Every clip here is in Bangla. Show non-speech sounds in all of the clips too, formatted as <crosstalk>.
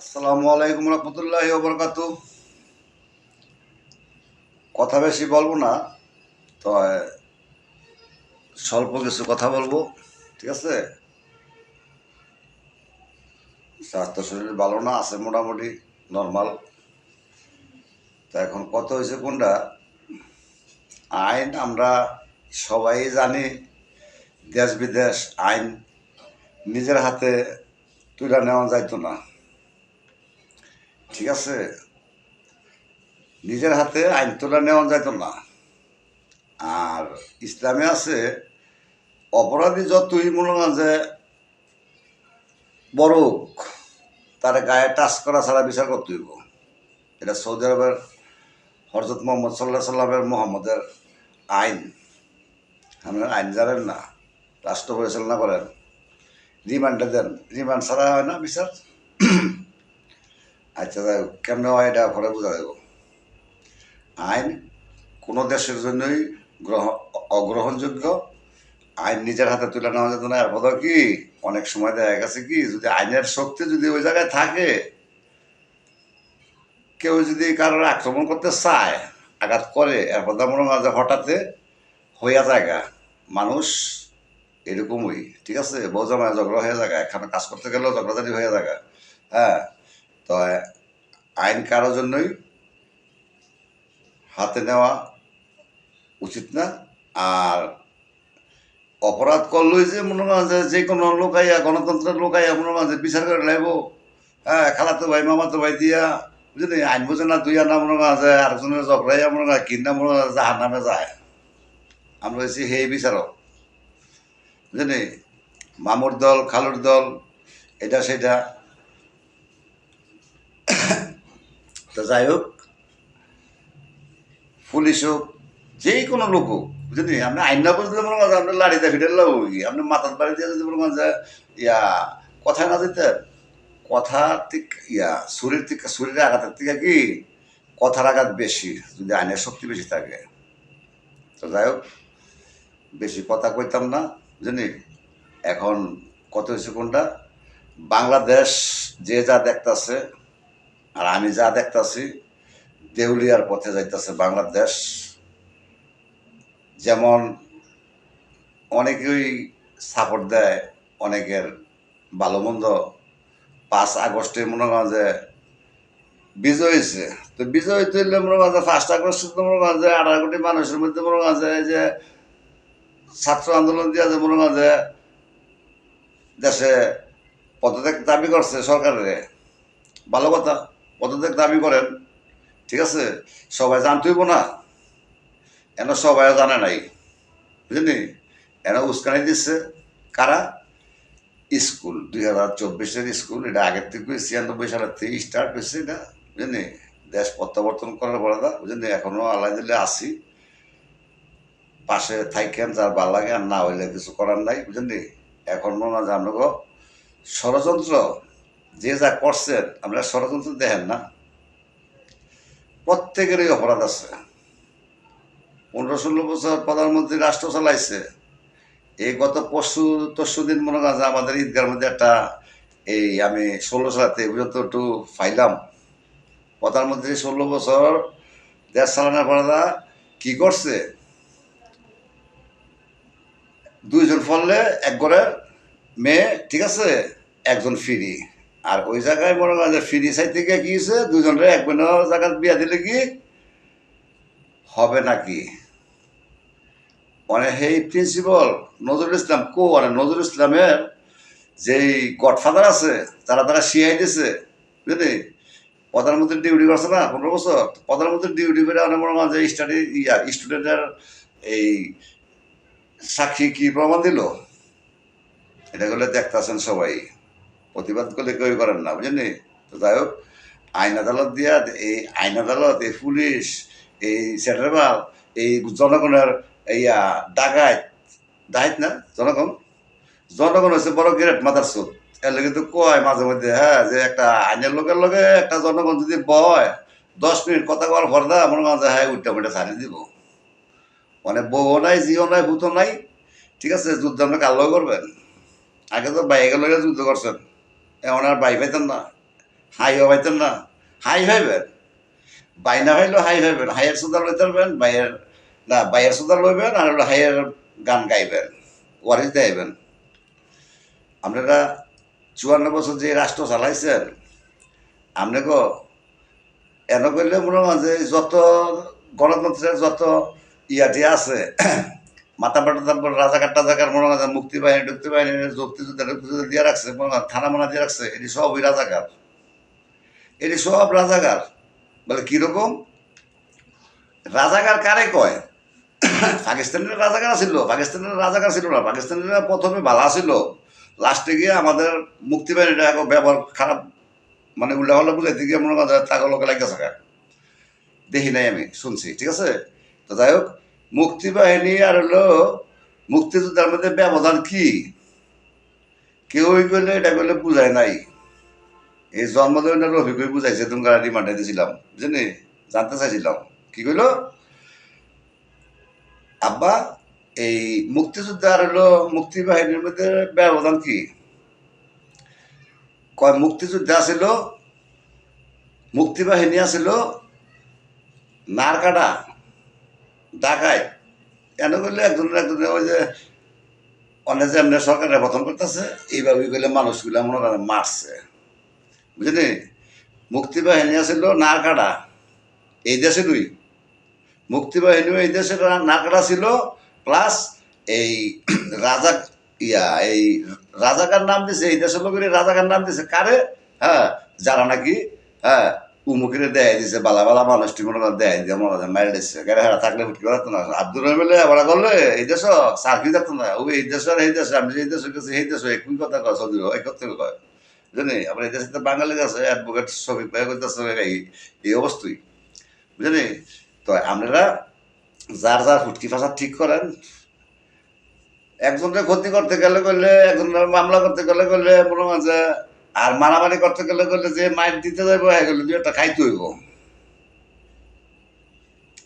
আসসালামু আলাইকুম রহমতুল্লাহ বরকাত কথা বেশি বলব না তো স্বল্প কিছু কথা বলব, ঠিক আছে? স্বাস্থ্য শরীর ভালো না, আছে মোটামুটি নর্মাল তা এখন কত হয়েছে কোনটা? আইন আমরা সবাই জানি, দেশ বিদেশ আইন নিজের হাতে তুলে নেওয়া যাইতো না। ঠিক আছে। নিজের হাতে আইন তোলা নেওয়া যেত না। আর ইসলামে আছে, অপরাধী যতই মনে হয় যে বড় তার গায়ে টাচ করা ছাড়া বিচার করতে হইব। এটা সৌদি আরবের হরজত মোহাম্মদ সাল্লাহ সাল্লামের মোহাম্মদের আইন। আমরা আইন জানেন না, রাষ্ট্র পরিচালনা করেন। রিমান্ডে দেন। রিমান্ড ছাড়া হয় না বিচার। আচ্ছা কেমনে হয় এটা পরে বোঝা যাব। আইন কোনো দেশের জন্যই গ্রহ, অগ্রহণযোগ্য। আইন নিজের হাতে তুলে নেওয়া যেত না, এর কথা কি? অনেক সময় দেখা গেছে কি, যদি আইনের শক্তি যদি ওই জায়গায় থাকে, কেউ যদি কারোর আক্রমণ করতে চায়, আঘাত করে এরপর মনে হয় যে হঠাৎ হইয়া জায়গা মানুষ এরকমই, ঠিক আছে? বউ জামায় ঝগড়া হয়ে জায়গা এখানে কাজ করতে গেলেও ঝগড়াঝাটি হয়ে জায়গা হ্যাঁ? তো আইন কারোর জন্যই হাতে নেওয়া উচিত না। আর অপরাধ করলেই যে মনে হয় যে কোনো লোকাইয়া গণতন্ত্রের লোকাইয়া মনে যে বিচার করে লাইব। হ্যাঁ খালাতো ভাই, মামাতো ভাই দিয়া, বুঝলি? আইন বোঝে না দুই আনা মনে যে আরেকজনের ঝগড়াইয়া মনে হয়, কিনা মনে জাহার নামে যায়। আমরা হচ্ছি সেই বিচারক। বুঝলি? মামুর দল, খালুর দল, এটা সেটা। তো যাই হোক, পুলিশ হোক, যে কোনো লোক হোক বুঝলি আপনি আইন না বুঝলে মনে করেন আপনি লাড়িতে ফিটে লাগ আপনি মাথার বাড়ি দিয়ে যদি মনে করেন যে, ইয়া, কথা না দিতেন কথা ঠিক, ইয়া, শরীর থেকে শরীরে আঘাতের থেকে কি, কথার আঘাত বেশি, যদি আইনের শক্তি বেশি থাকে। তো যাই হোক, বেশি কথা কইতাম না বুঝলি এখন কত হয়েছে কোনটা? বাংলাদেশ যে যা দেখতাছে আর আমি যা দেখতাছি, দেউলিয়ার পথে যাইতেছে বাংলাদেশ। যেমন অনেকেই সাপোর্ট দেয়, অনেকের ভালো মন্দ পাঁচ আগস্টে মনে করেন যে বিজয় হয়েছে তো বিজয় তুললে মনে করেন যে ফার্স্ট আগস্টে তো মনে করেন যে আঠারো কোটি মানুষের মধ্যে মনে করেন যে যে ছাত্র আন্দোলন দিয়ে যে মনে করেন যে দেশে পদত্যাগ দাবি করছে সরকারের। ভালো কথা। পদত্যাগ দাবি করেন। ঠিক আছে? সবাই জানতেইব না। এন সবাই জানে নাই। বুঝলি এন উস্কানি দিচ্ছে কারা? স্কুল, দুই হাজার চব্বিশের স্কুল। এটা আগের থেকে ছিয়ানব্বই সালের থেকে স্টার্ট হয়েছে এটা। বুঝলি দেশ প্রত্যাবর্তন করার পরে দা বুঝলি এখনও আল্লাহ দিলে আসি পাশে থাইকেন, যার ভালো লাগে আর না হইলে কিছু করার নাই। বুঝলি এখন হয় যে আপনাকে ষড়যন্ত্র। যে যা করছেন আমরা ষড়যন্ত্র দেখেন না। প্রত্যেকেরই অপরাধ আছে। পনেরো ষোলো বছর প্রধানমন্ত্রী রাষ্ট্র চালাইছে। এই গত পরশু, তরশু দিন মনে হয় আমাদের ঈদগার মধ্যে একটা এই আমি ষোলো সালেতে পর্যন্ত একটু ফাইলাম প্রধানমন্ত্রী ষোলো বছর দেশ চালানোর পরে দা কি করছে? দুইজন ফললে এক ঘরে মেয়ে, ঠিক আছে? একজন ফ্রি। আর ওই জায়গায় মনে করেন যে ফ্রি সাইড থেকে কি হয়েছে? দুজনের এক বোনের জায়গায় বিয়া দিলে কি হবে নাকি? মানে সেই প্রিন্সিপাল নজরুল ইসলাম কো মানে নজরুল ইসলামের যেই গডফাদার আছে, তারা তারা শিয়াই দিছে, বুঝলি? প্রধানমন্ত্রী ডিউটি করছে না, পনেরো বছর। প্রধানমন্ত্রী ডিউটি করে অনেক মনে যে স্টাডি ইয়া স্টুডেন্টের এই সাক্ষী কি প্রমাণ দিল? এটা করলে দেখতেছেন সবাই। প্রতিবাদ করলে কেউ করেন না বুঝলি তো যাই হোক, আইন আদালত দিয়া, এই আইন আদালত, এই পুলিশ, এই সেন্ট্রাল, এই জনগণের ইয়া ডাকাত ডাইত না, জনগণ? জনগণ হচ্ছে বড় গ্রেট মাথার সুদ এর লগে কিন্তু কয় মাঝে মধ্যে হ্যাঁ যে একটা আইনের লোকের লগে একটা জনগণ যদি বয়, দশ মিনিট কথা কওয়ার পর দা মনে যে হ্যাঁ উল্টা পুল্টা ছাড়িয়ে দিব। মানে বউ নাই জিও নাই, ভূত নাই, ঠিক আছে যুদ্ধ আপনি কালো করবেন। আগে তো বাইকের লগে যুদ্ধ করছেন। আর বাই পাইতেন না। হাই হওয়া পাইতেন না। হাই ভাইবেন বাইনা হইলেও হাই ভাইবেন হাইয়ের সুদা লইতে পারবেন, বাইয়ের না, বাইয়ের সুদা লইবেন আর হলো হাইয়ের গান গাইবেন ওয়ারিস দেবেন আপনারা চুয়ান্ন বছর যে রাষ্ট্র চালাইছেন, আপনাকে এন করলে মনে হয় যে যত গণতন্ত্রের যত ইয়াটি আছে মাথা পাটা তারপর রাজাকার টাজাকার মনে হয় মুক্তি বাহিনী ঢুকতে বাহিনী যুক্তি যুদ্ধ টুক্তি দিয়ে রাখছে, মনে হয় থানা মানা দিয়ে রাখছে। এটি সবই রাজাকার। এটি সব রাজাকার। বলে কীরকম রাজাকার কারে কয়? পাকিস্তানের রাজাকার ছিল, পাকিস্তানের রাজাকার ছিল না। পাকিস্তানের প্রথমে ভালো ছিল। লাস্টে গিয়ে আমাদের মুক্তি বাহিনীটা এখন ব্যবহার খারাপ মানে উল্টা হল্লা বুঝাইতে গিয়ে মনে করেন তাকে লোকে লাগে থাকা দেখি নাই আমি, শুনছি, ঠিক আছে? তো যাই হোক মুক্তি বাহিনী আর হলো মুক্তিযোদ্ধার মধ্যে ব্যবধান কি? কেউই করলে এটা করলে বুঝায় নাই। এই জন্মদিনের রফিকই বুঝাইছে তুমি রিমান্ডে দিয়েছিলাম বুঝলি জানতে চাইছিলাম। কি কইলো? আব্বা, এই মুক্তিযোদ্ধা আর হলো মুক্তি বাহিনীর মধ্যে ব্যবধান কি? কয়, মুক্তিযোদ্ধা আছিল মুক্তি বাহিনী আছিল নারকাটা ডাকায় কেন করলে একজনের একজনের ওই যে অনেক যে এমনি সরকারের পতন করতেছে এইভাবে করলে মানুষগুলো মনে করেন মারছে। বুঝলি মুক্তি বাহিনী আছিল নারকাটা এই দেশে দুই। মুক্তি এই দেশে নারকাটা ছিল, প্লাস এই <clears throat> রাজা, ইয়া, এই রাজাকার নাম দিছে, এই দেশের লোকের রাজাকার নাম দিছে। কারে? হ্যাঁ যারা নাকি হ্যাঁ উমুকের দেয় দিছে, বালা বালা মানুষটি মনে দেয় দিয়ে মনে করেন মারি দিচ্ছে কেন হ্যাঁ থাকলে ফুটকি পারতো না। আব্দুল রহমিলে বড় করলে, এই দেশ সার্কি থাকতো না? ও এই দেশের এই দেশে, আমি এই দেশে গেছি এই দেশে একই কথা কয়? সৌদি এক কয়। বুঝলি আবার এই দেশে তো বাঙালি আছে অ্যাডভোকেট শফিক ভাই করতেছে এই এই অবস্থাই। বুঝলি তো আপনারা যার যার ফুটকি ফাঁসা ঠিক করেন। একজনের ক্ষতি করতে গেলে করলে একজনের মামলা করতে গেলে করলে মনে হয় আর মারামারি করতে গেলে করলে যে মাইর দিতে যাইব, হয়ে, গেলে দুই একটা খাইতে হইব।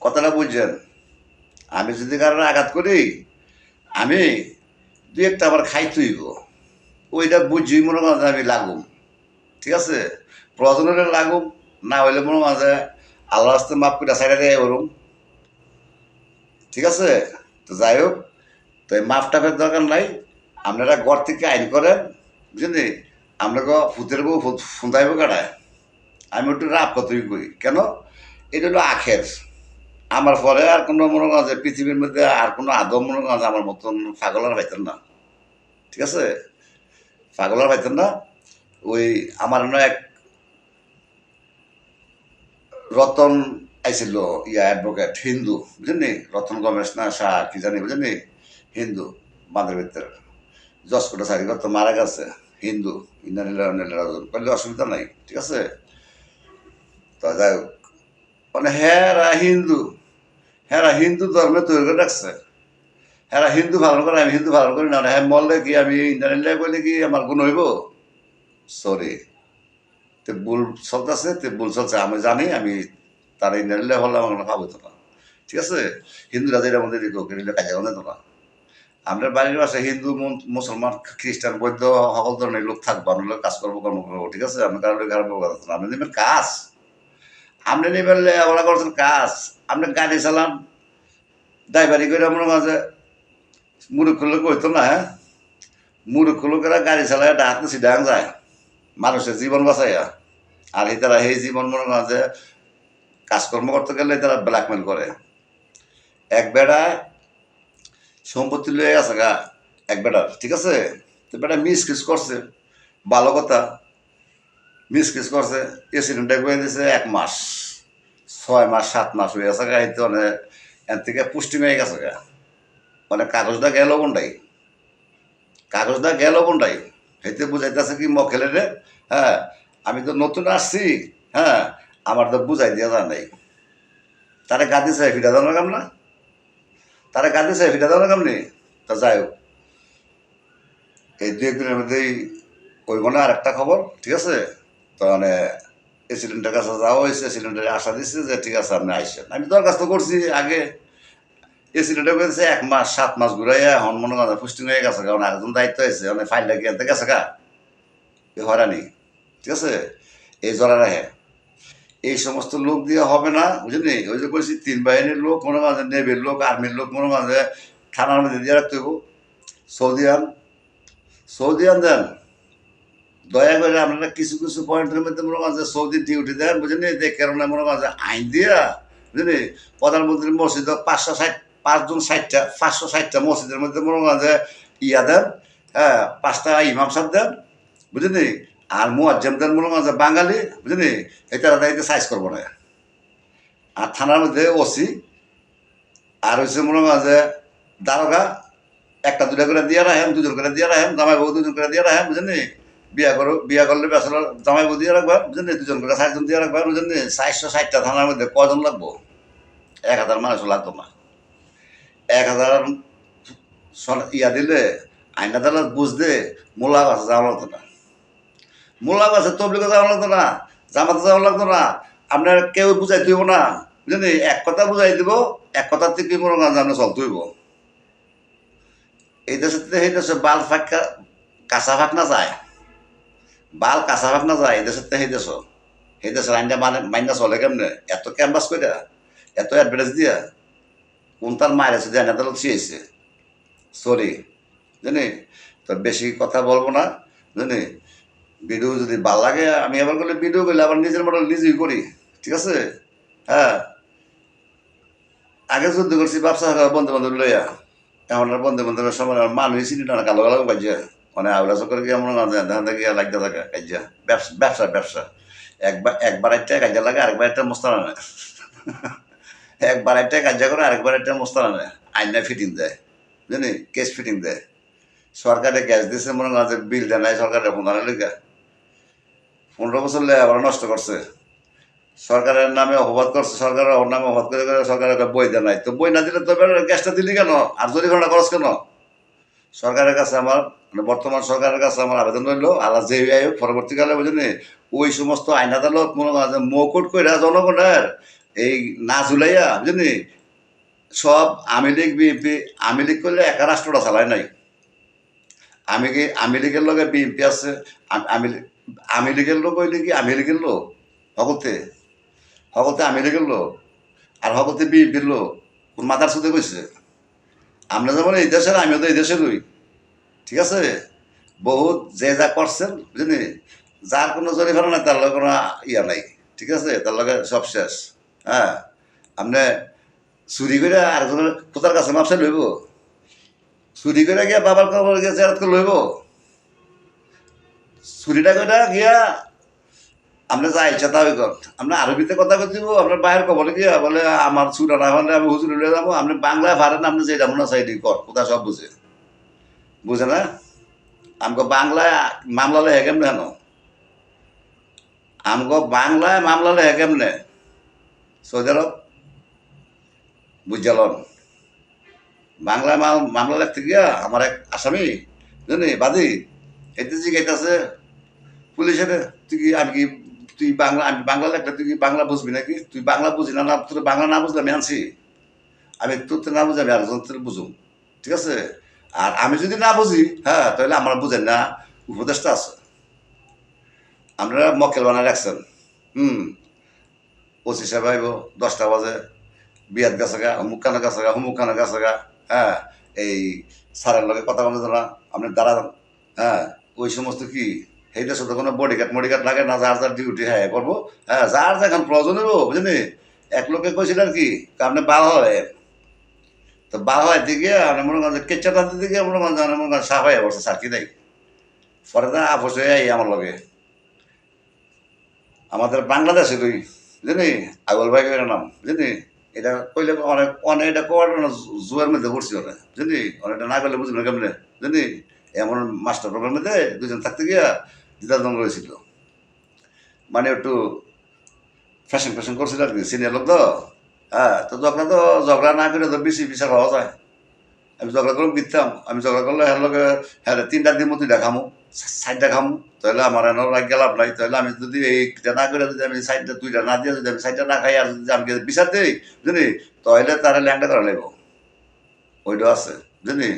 কথাটা বুঝছেন? আমি যদি কারোর আঘাত করি, আমি দুই একটা আবার খাইতে হইব। ওইটা বুঝি মনে হয় যে আমি লাগুম। ঠিক আছে? প্রয়োজনের লাগুম, না হইলে মনে হয় যে আল্লাহ আসতে মাপ করে সাইডে দেয় ওরম ঠিক আছে? তো যাই হোক, তো এই মাফ টাফের দরকার নাই। আপনারা ঘর থেকে আইন করেন বুঝলি আপনাকে ফুতের বউ ফুঁদাইব কাটায় আমি একটু রাপ কতই করি। কেন? এটা হলো আখের। আমার পরে আর কোনো মনে করেন যে পৃথিবীর মধ্যে আর কোনো আদম মনে করেন যে আমার মতন পাগলার পাইতেন না। ঠিক আছে? পাগলার পাইতেন না। ওই আমার না এক রতন আইছিল, ইয়া অ্যাডভোকেট হিন্দু। বুঝলি রতন গমেশ না শাহ কি জানি বুঝলি হিন্দু, বাঁধের ভিতরে। জজ কোটা চাকরি মারা গেছে। হিন্দু ইন্দ্রাজন করলে অসুবিধা নাই, ঠিক আছে? তো যাই হোক। মানে হেরা হিন্দু হেরা হিন্দু ধর্মে তৈরি করে রাখছে। হেরা হিন্দু পালন করে, আমি হিন্দু পালন করি না হ্যাঁ মরলে কি আমি ইন্টারনেট বলে কি আমার গুণ হইব? সরি তে ভুল চলতেছে, তে ভুল চলছে, আমি জানি, আমি তার ইন্টারনেট হলে আমার ভাবতো না। ঠিক আছে? হিন্দুরা যেটা আমাদের কাজে তো না। আমরা বাড়ির বাসায় হিন্দু, মন- মুসলমান, খ্রিস্টান, বৌদ্ধ সকল ধরনের লোক থাকব, আমরা কাজ করব কর্ম করব, ঠিক আছে? আপনি কারও খারাপ কথা আপনি নেবেন কাজ। আপনি নেবেন ওরা করছেন কাজ। আপনি গাড়ি চালান ড্রাইভারি করে আমরা মাঝে মুরুখ লোক হইতো না হ্যাঁ? মুরুখ লোকেরা গাড়ি চালায় হাতে সিডাং যায়, মানুষের জীবন বাঁচাইয়া। আর এই তারা সেই জীবন মনে যে কাজকর্ম করতে গেলে তারা ব্ল্যাকমেল করে। এক বেড়া সম্পত্তি লয়ে গেছে গা, এক বেটার, ঠিক আছে? তো বেটা মিস কিস করছে, ভালো কথা। মিস কিস করছে এক্সিডেন্টটা করে দিয়েছে এক মাস, ছয় মাস, সাত মাস হয়ে গেছে গা এতে মানে এর থেকে পুষ্টি মেয়ে গেছে গা। মানে কাগজটা গেল কোনটাই? কাগজটা গেল কোনটাই? হেতে বুঝাইতেছে কি মখেলে রে হ্যাঁ আমি তো নতুন আসছি হ্যাঁ আমার তো বুঝাই দেওয়া যায় নাই। তারা গাদি চাই ফিটা দেওয়ার কাম না? তারা গাদি চাই ফিটা কাম নেই তা যাই হোক। এই দু একদিনের মধ্যেই ওই মনে আর একটা খবর, ঠিক আছে? তো মানে এসিডেন্টের কাছে যাওয়া হয়েছে এসিডেন্টের আশা দিচ্ছে যে ঠিক আছে, আপনি আইসেন। আমি দরখাস্ত করছি আগে। এসিডেন্টে করেছে এক মাস, সাত মাস ঘুরাইয়া এখন মনে করেন পুষ্টিং হয়ে গেছে, কারণ আরেকজন দায়িত্ব হয়েছে মানে ফাইলটা কি আনতে গেছে এ হয়রানি, ঠিক আছে? এই জড়া রাখে এই সমস্ত লোক দিয়ে হবে না, বুঝলি? ওই যে বলছি, তিন বাহিনীর লোক, কোনো মাঝে নেভির লোক, আর্মির লোক, কোনো মাঝে থানার মধ্যে দিয়ে রাখতে হইব। সৌদি আন সৌদি আন দেন। দয়া করে আপনারা কিছু কিছু পয়েন্টের মধ্যে মনে মাঝে সৌদি ডিউটি দেন, বুঝলি? যে কারণে মনে মাঝে আইন দিয়া, বুঝলি? প্রধানমন্ত্রী মসজিদ পাঁচশো ষাট, পাঁচজন ষাটটা, পাঁচশো ষাটটা মসজিদের মধ্যে মনে মাঝে ইয়া দেন হ্যাঁ পাঁচটা ইমাম সাহেব দেন, বুঝলি? আর মুয়াজ্জেম দেন মনে মাঝে বাঙালি, বুঝলি? এটা এতে সাইজ করব না। আর থানার মধ্যে ওসি, আর হচ্ছে মনে মাঝে দারোগা, একটা দুটা করে দিয়ে রাখেন, দুজন করে দিয়ে রাখেন, জামাই বউ দুজন করে দিয়ে রাখেন, বুঝলি? বিয়া করো, বিয়া করলে বেসর জামাই বউ দিয়ে রাখবেন বুঝলি? দুজন করে ষাটজন দিয়ে রাখবেন বুঝলি? চারশো ষাটটা থানার মধ্যে কজন লাগবো? এক হাজার মানুষ লাগতো না। এক হাজার ইয়া দিলে, আইন বুঝতে মোলা গাছে যাওয়া লাগতো না। মোলা গাছে তবলিকে যাওয়া লাগতো না, জামাতে যাওয়া লাগতো না, আপনার কেউ বুঝাই দিব না বুঝলি এক কথা বুঝাই দিব, এক কথা থেকে মনে করেন আপনার চলতে হইব। এই দেশে সেই দেশে বাল ফাঁকা, কাঁচা ফাঁক না যায়। বাল কাঁচা ফাঁক না যায়, এই দেশের সেই দেশ। সেই দেশের আইনটা মানে মাইনা চলে কেমনে? এত ক্যাম্পাস করে এত অ্যাডভার্টাইজ দিয়া, কোন তার মায়ের আছে জানা তাহলে চেয়েছে সরি জানি তো বেশি কথা বলব না জানি ভিডিও যদি ভালো লাগে, আমি আবার করলে ভিডিও করলে আবার নিজের মডেল নিজেই করি, ঠিক আছে? হ্যাঁ। আগে যুদ্ধ করছি, ব্যবসা বন্ধু বান্ধব লইয়া। এখন আর বন্ধু বান্ধবের সময় মানুষ চিনি না কালো কালো কাজিয়া মানে আউলা চক্কর গিয়ে মনে ধান থেকে লাগতে থাকে কাজিয়া ব্যবসা ব্যবসা ব্যবসা। একবার একবার একটা কাজিয়া লাগে, আরেকবার একটা মোস্তানা নেয় <laughs> একবার একটা কাজিয়া করে, আরেকবার একটা মোস্তানা নেয় আইনা ফিটিং দেয়। বুঝলি? কেস ফিটিং দেয়। সরকারে গ্যাস দিয়েছে মনে হয় বিল দেয় নাই সরকারের ফোন আনে পনেরো বছর আবার নষ্ট করছে। সরকারের নামে অপবাদ করছে, সরকারের ওর নামে অপবাদ করে করে সরকারের একটা বই দেয় নাই। তো বই না দিলে তো গ্যাসটা দিলি কেন? আর জরিমানা খরচ কেন? সরকারের কাছে আমার মানে বর্তমান সরকারের কাছে আমার আবেদন রইল, আল্লাহ যে হোক, পরবর্তীকালে বুঝলি ওই সমস্ত আইন আদালত মনে যে মৌকুট করে জনগণের এই না ঝুলাইয়া বুঝলি সব Awami League, BNP, Awami League করলে একা রাষ্ট্রটা চালায় নাই। আমি কি আওয়ামী লীগের লগে বিএনপি আছে? আম- আওয়ামী লোক হইলে কি লীগের লোক? সকলতে আওয়ামী লীগের লোক? আর সকলতে বিএনপির লোক? কোন মাথার সাথে কইছে আমরা যেমন এই দেশের, আমিও তো এই দেশেরই ঠিক আছে? বহুত যে যা করছেন, বুঝলি? যার কোনো জরিমানা নাই, তার লগে কোনো ইয়া নাই। ঠিক আছে? তার লগে সব শেষ। হ্যাঁ? আপনি চুরি করে আরেকজনের কোথার কাছে মাপসা লইব। চুরি করে গিয়া বাবার কবর গিয়া চেয়ারত করে লইব। করে গিয়া আপনি যা ইচ্ছা তা কর। আপনি আরবিতে কথা কই দিব আপনার বাইরের কবলে গিয়া বলে, আমার না হলে আমি হুজুর লয়ে যাব। আপনি বাংলায় পারেন আপনি যেটা মনে চাই কর। কোথা সব বুঝে। বুঝে না? আমাকে বাংলায় মামলালে লেহে কেমনে হেন আমাকে বাংলায় মামলা লেহে কেমনে? সৌদি আরব? বুঝালন বাংলায় মাল মামলা লিখতে গিয়া আমার এক আসামি, জানি, বাদি এতে জিগাইতেছে পুলিশের তুই কি আমি কি, তুই বাংলা, আমি বাংলা লেখলে তুই কি বাংলা বুঝবি নাকি? তুই বাংলা বুঝি না না, তোর বাংলা না বুঝলে আমি আনছি। আমি তোর তো না বুঝি আমি আরেকজন তোর বুঝুম, ঠিক আছে? আর আমি যদি না বুঝি হ্যাঁ তাহলে আমার বুঝেন না উপদেশটা আছে। আপনারা মক্কেল বানায় রাখছেন, হুম। পঁচিশ সাহেব আইব, দশটা বাজে বিয়াত গাছে গা অমুক কানে গাছে গা অমুক কানে গাছে গা হ্যাঁ এই স্যারের লগে কথা বলে না আপনি দাঁড়ান হ্যাঁ। ওই সমস্ত কি? সেইটা শুধু কোনো বডি গার্ড মডি গার্ড লাগে না? যার যার ডিউটি হ্যাঁ করব। হ্যাঁ যার যেখান প্রয়োজন হইব, বুঝলি? এক লোকে কইছিল আর কি আপনি বাল হয়। তো বাল হয় দিকে আপনি মনে করেন কেচ্চাটা দিকে মনে করেন মনে করেন সাফ হয়ে বসে সার কি নাই পরে না আপোষ হয়ে আই আমার লগে। আমাদের বাংলাদেশে তুই বুঝলি? আগুল ভাই নাম, বুঝলি? এটা কইলে অনেক অনেক এটা কোয়ার জুয়ের মধ্যে পড়ছি ওরা, বুঝলি? অনেকটা না করলে বুঝলি কেমনে, বুঝলি? এমন মাস্টার প্রবলেম মধ্যে দুজন থাকতে গিয়া দিদা দম রয়েছিল। মানে একটু ফ্যাশন ফ্যাশন করছিল আর কি সিনিয়র লোক তো। হ্যাঁ তো ঝগড়া তো ঝগড়া না করে তো বেশি বিচার হওয়া যায়। আমি ঝগড়া করে দিতাম আমি ঝগড়া করলে হ্যাঁ লোকে হ্যাঁ তিনটা দিন মতো দেখামো সাইডটা খামো। তাহলে আমার এনে রাগ লাভ নাই। তাহলে আমি যদি এইটা না করে যদি আমি সাইডটা দুইটা না দিয়ে যদি আমি সাইডটা না খাই আর যদি আমি বিচার দিই, বুঝলি? তাহলে তারা ল্যাংটা করা লাগবো। ওইটাও আছে, বুঝলি?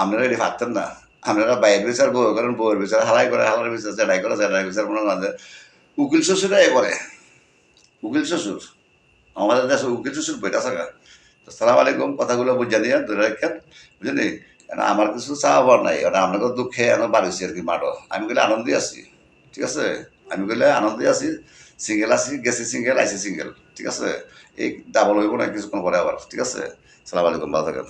আপনারা এটি পারতেন না। আপনারা বাইরের বিচার, বউ করেন, বউয়ের বিচার, হালাই করে, হালার বিচার, জেডাই করে, জেডাই বিচার, মনে হয় উকিল শ্বশুরা এ করে। উকিল শ্বশুর। আমাদের দেশে উকিল শ্বশুর বইটা থাকা তো সালাম আলাইকুম, কথাগুলো বুঝা দিয়ে ধরে রাখেন। বুঝলি? আমার কিছু চাওয়ার নাই কারণ আপনাকে দুঃখে এনে বাড়িছি আর কি মাঠো আমি গেলে আনন্দে আছি, ঠিক আছে? আমি গেলে আনন্দে আছি সিঙ্গেল আছি, গেছি সিঙ্গেল আইসি সিঙ্গেল ঠিক আছে? এই ডাবল হইব না, কিছুক্ষণ পরে আবার, ঠিক আছে? সালাম আলাইকুম, ভালো থাকেন।